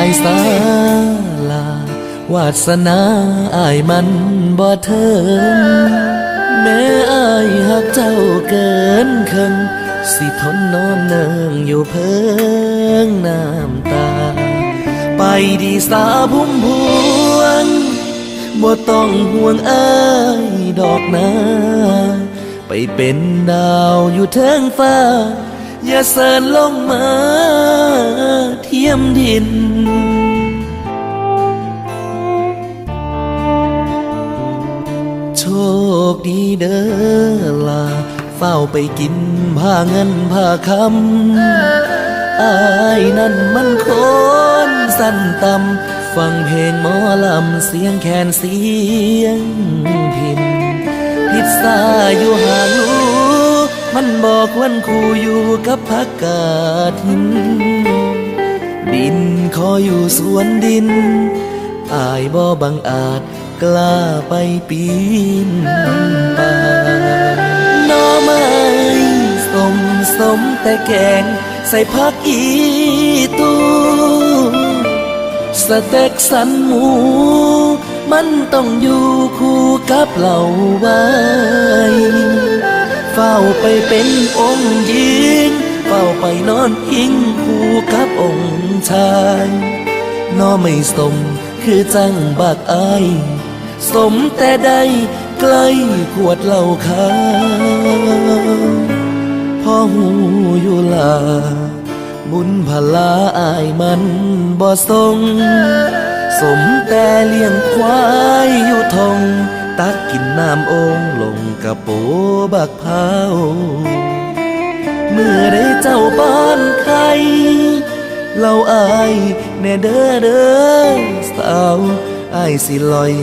ายสาลาวาสนาอายมันบ่เทิงแม่อายหักเจ้าเกินครึ่งสิทนนอนเนิงอยู่เพิงน้ำตา ไปดีสาพุ่มพวงบ่ต้องห่วงอายดอกนาไปเป็นดาวอยู่เทิงฟ้า อย่าเสินลงมาเทียมดิน ดีเด้อลาเฝ้าไปกินผ้าเงินผ้าคำอายนั่นมันคนสั้นต่ำฟังเพลงหมอลำเสียงแคนเสียงพินพิซซ่าอยู่หาลูมันบอกวันครูอยู่กับพักกาทินดินขออยู่สวนดินอายบ่บังอาจ กล้าไปปีนป่าน่อไม้สมสมแต่แกงใส่ผักอีตูสเต็กสันหมู มันต้องอยู่คู่กับเหล่าไว้เฝ้าไปเป็นองค์หญิงเฝ้าไปนอนอิงคู่กับองค์ชายน้อไม่สมคือจังบากอาย สมแต่ได้ใกล้ขวดเหล้าขาวพ่อหูอยู่ลา บุญพลาอายมันบ่ทรงสมแต่เลี้ยงควายอยู่ทง ตักกินน้ำองลงกระโปบักเผาเมื่อได้เจ้าบ้านใครเราอายแน่เด้อเด้อสาวอายสิลอย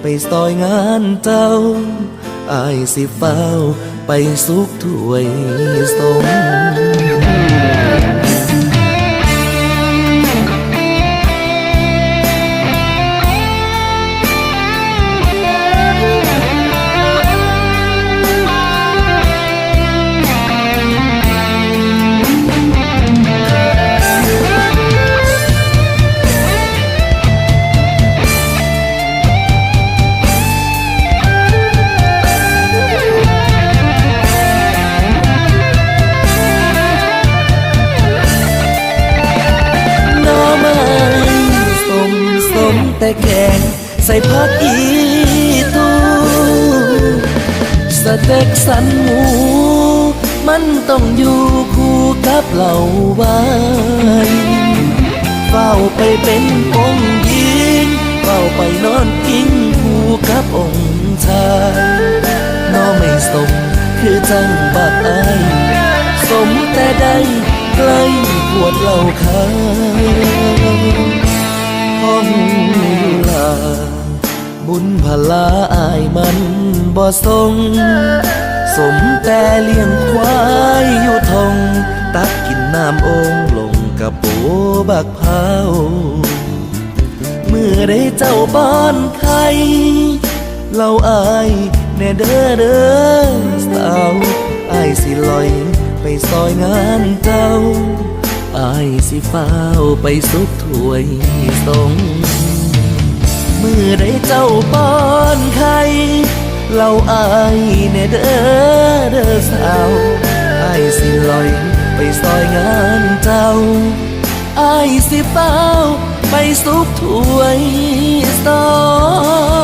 ไปซอยงานเจ้าอายสิเฝ้าไปสุกถ้วยสม มแต่แกงใส่ผักอีตูสเต็กสันหมูมันต้องอยู่คู่กับเหล่าไว้เฝ้าไปเป็นองค์หญิงเฝ้าไปนอนอิงคู่กับองค์ชายน้อไม่สมคือจังบักอายสมแต่ได้ใกล้ปวดเหล่าขาว ห้องลาบุญพลาอายมันบ่ทรงสมแต่เลี้ยงควายอยู่ทง ตักกินน้ำองลงกระโปบักเผาเมื่อได้เจ้าบ้านใครเราอายแน่เด้อเด้อสาวอายสิลอยไปซอยงานเจ้า อายสิเฝ้าไปสุกถ้วยสงเมื่อได้เจ้าป้อนไข่เราอายแน่เด้อเด้อสาวอายสิลอยไปซอยงานเจ้าอายสิเฝ้าไปสุกถ้วยสอง